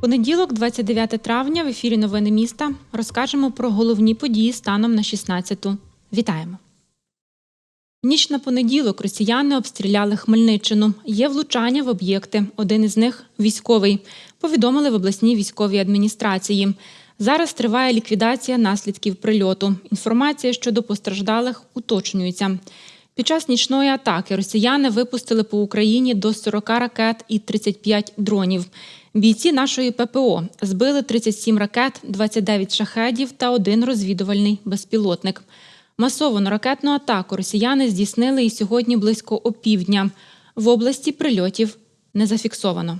Понеділок, 29 травня, в ефірі Новини міста розкажемо про головні події станом на 16-ту. Вітаємо. Ніч на понеділок росіяни обстріляли Хмельниччину. Є влучання в об'єкти. Один із них військовий. Повідомили в обласній військовій адміністрації. Зараз триває ліквідація наслідків прильоту. Інформація щодо постраждалих уточнюється. Під час нічної атаки росіяни випустили по Україні до 40 ракет і 35 дронів. Бійці нашої ППО збили 37 ракет, 29 шахедів та один розвідувальний безпілотник. Масовану ракетну атаку росіяни здійснили і сьогодні близько опівдня. В області прильотів не зафіксовано.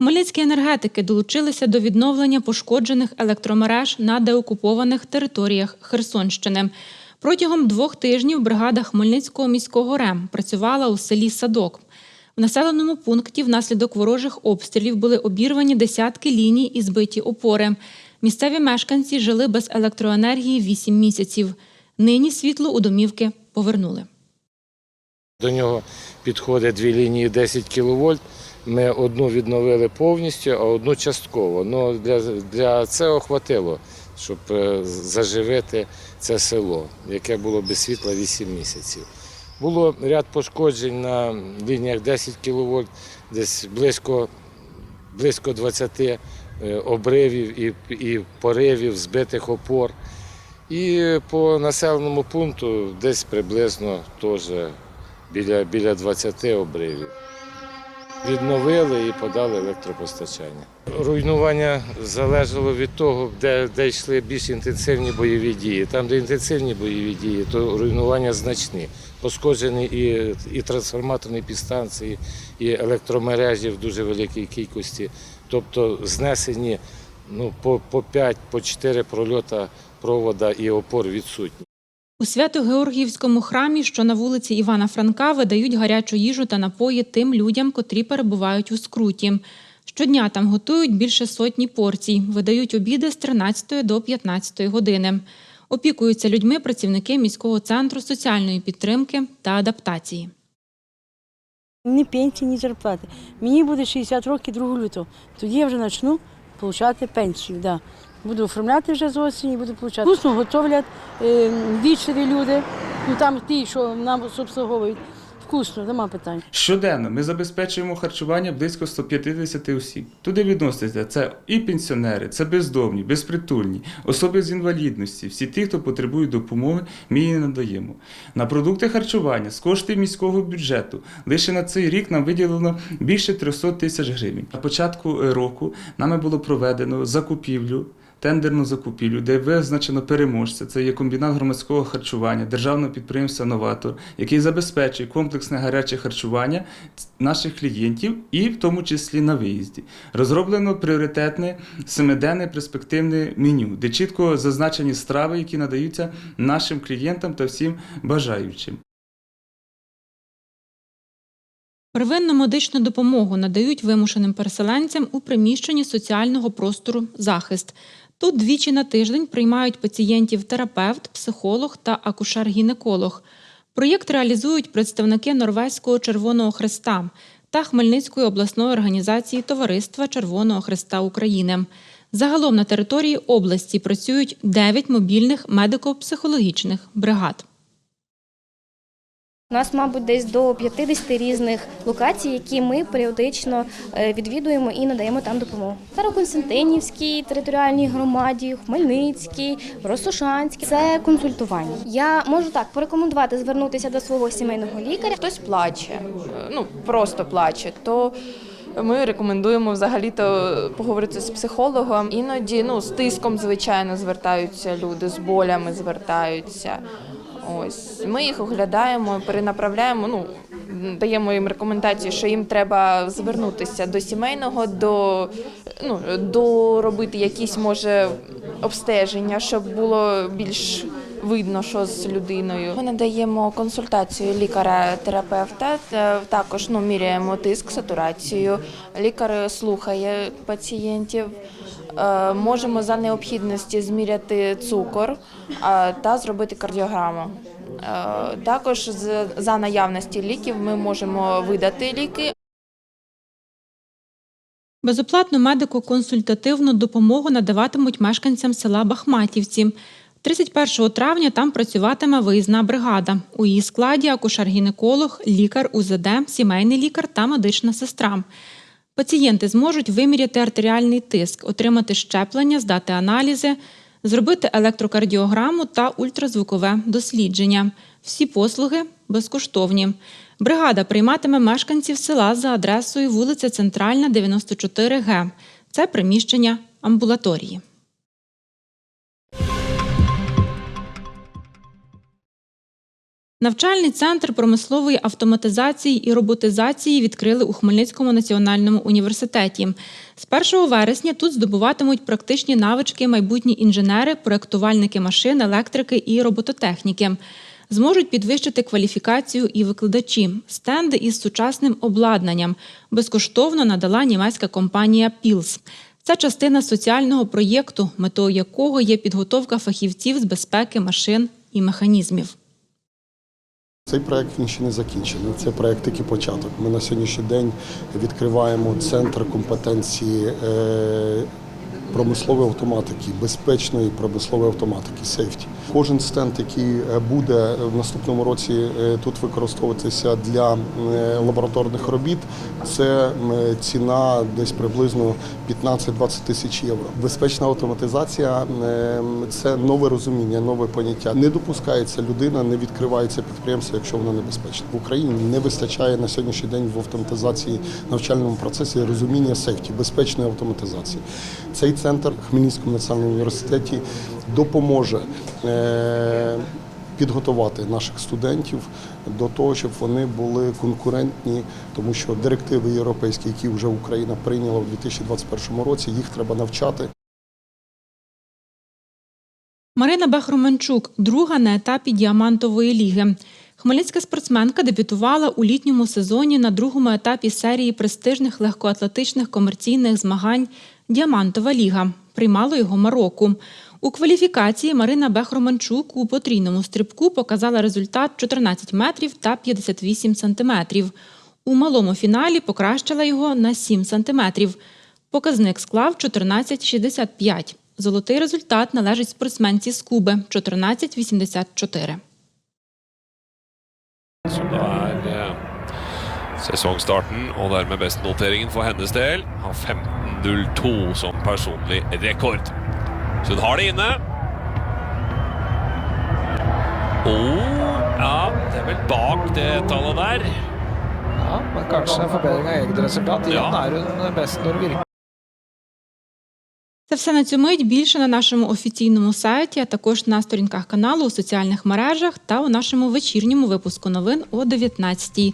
Хмельницькі енергетики долучилися до відновлення пошкоджених електромереж на деокупованих територіях Херсонщини. Протягом двох тижнів бригада Хмельницького міського РЕМ працювала у селі Садок. В населеному пункті внаслідок ворожих обстрілів були обірвані десятки ліній і збиті опори. Місцеві мешканці жили без електроенергії 8 місяців. Нині світло у домівки повернули. До нього підходить дві лінії 10 кВт. Ми одну відновили повністю, а одну частково. Ну, для, для цього хватило, щоб е, заживити це село, яке було без світла 8 місяців. Було ряд пошкоджень на лініях 10 кВт, десь близько, близько 20 е, обривів і, і поривів, збитих опор. І по населеному пункту десь приблизно теж біля, біля 20 обривів. Відновили і подали електропостачання. Руйнування залежало від того, де, де йшли більш інтенсивні бойові дії. Там, де інтенсивні бойові дії, то руйнування значні. Пошкоджені і, і трансформаторні підстанції, і електромережі в дуже великій кількості. Тобто знесені ну, по, по 5, по 4 прольота провода і опор відсутні. У Свято-Георгіївському храмі, що на вулиці Івана Франка, видають гарячу їжу та напої тим людям, котрі перебувають у скруті. Щодня там готують більше сотні порцій, видають обіди з 13 до 15 години. Опікуються людьми працівники міського центру соціальної підтримки та адаптації. Ні пенсії, ні зарплати. Мені буде 60 років 2 лютого. Тоді я вже почну отримати пенсію. Да. Буду оформляти вже з осені, буду отримати. Вкусно готовлять е, вічері люди, ну там ті, що нам обслуговують. Вкусно, нема питань. Щоденно ми забезпечуємо харчування близько 150 осіб. Туди відносяться це і пенсіонери, це бездомні, безпритульні, особи з інвалідності, всі ті, хто потребує допомоги, ми її надаємо. На продукти харчування з коштів міського бюджету лише на цей рік нам виділено більше 300 тисяч гривень. На початку е, року нами було проведено закупівлю. Тендерну закупівлю, де визначено переможця. Це є комбінат громадського харчування, державного підприємства Новатор, який забезпечує комплексне гаряче харчування наших клієнтів і в тому числі на виїзді. Розроблено пріоритетне семиденне перспективне меню, де чітко зазначені страви, які надаються нашим клієнтам та всім бажаючим. Первинну медичну допомогу надають вимушеним переселенцям у приміщенні соціального простору захист. Тут двічі на тиждень приймають пацієнтів терапевт, психолог та акушер-гінеколог. Проєкт реалізують представники Норвезького Червоного Хреста та Хмельницької обласної організації Товариства Червоного Хреста України. Загалом на території області працюють 9 мобільних медико-психологічних бригад. У нас, мабуть, десь до 50 різних локацій, які ми періодично е, відвідуємо і надаємо там допомогу. Староконстантинівській територіальній громаді, Хмельницькій, Росошанській. Це консультування. Я можу так порекомендувати звернутися до свого сімейного лікаря. хтось плаче, ну просто плаче, то ми рекомендуємо взагалі-то поговорити з психологом. Іноді ну, з тиском, звичайно, звертаються люди, з болями звертаються. Ось ми їх оглядаємо, перенаправляємо. Ну даємо їм рекомендації, що їм треба звернутися до сімейного, до ну до робити якісь може обстеження, щоб було більш видно, що з людиною. Ми надаємо консультацію лікаря-терапевта. Також ну, міряємо тиск, сатурацію. Лікар слухає пацієнтів. Е, Можемо за необхідності зміряти цукор е, та зробити кардіограму. Е, Також за наявності ліків ми можемо видати ліки Безоплатну медико-консультативну допомогу надаватимуть мешканцям села Бахматівці. 31 травня там працюватиме виїзна бригада. У її складі акушер-гінеколог, лікар УЗД, сімейний лікар та медична сестра. Пацієнти зможуть виміряти артеріальний тиск, отримати щеплення, здати аналізи, зробити електрокардіограму та ультразвукове дослідження. Всі послуги безкоштовні. Бригада прийматиме мешканців села за адресою вулиця Центральна, 94Г. Це приміщення амбулаторії. Навчальний центр промислової автоматизації і роботизації відкрили у Хмельницькому національному університеті. З 1 вересня тут здобуватимуть практичні навички майбутні інженери, проектувальники машин, електрики і робототехніки. Зможуть підвищити кваліфікацію і викладачі. Стенди із сучасним обладнанням безкоштовно надала німецька компанія Пілс. Це частина соціального проєкту, метою якого є підготовка фахівців з безпеки машин і механізмів. Цей проект він ще не закінчений. Це проект тільки початок. Ми на сьогоднішній день відкриваємо центр компетенції е, промислової автоматики, безпечної промислової автоматики, сейфті. Кожен стенд, який е, буде в наступному році е, тут використовуватися для е, лабораторних робіт, це е, ціна десь приблизно 15-20 тисяч євро. Безпечна автоматизація е, це нове розуміння, нове поняття. Не допускається людина, не відкривається підприємство, якщо воно небезпечне. В Україні не вистачає на сьогоднішній день в автоматизації навчальному процесі розуміння сейфті, безпечної автоматизації. Цей центр в Хмельницькому національному університеті допоможе. е, Підготувати наших студентів до того, щоб вони були конкурентні, тому що директиви європейські, які вже Україна прийняла в 2021 році, їх треба навчати. Марина Бахроманчук, друга на етапі діамантової ліги. Хмельницька спортсменка дебютувала у літньому сезоні на другому етапі серії престижних легкоатлетичних комерційних змагань Діамантова ліга. Приймало його Марокко. У кваліфікації Марина Бехроманчук у потрійному стрибку показала результат 14 метрів та 58 сантиметрів. У малому фіналі покращила його на 7 сантиметрів. Показник склав 14,65. Золотий результат належить спортсменці з Куби 14,84. sesongstarten og dermed bestnoteringen for hennes del. Har 15.02 som personlig rekord. Så hun har det inne. Og ja, det er vel bak det tallet der. Ja, men kanskje en forbedring av eget resultat. Igjen Ja. er hun best når det virker. Це все на цю мить. Більше на нашому офіційному сайті, а також на сторінках каналу у соціальних мережах та у нашому вечірньому випуску новин о 19-й.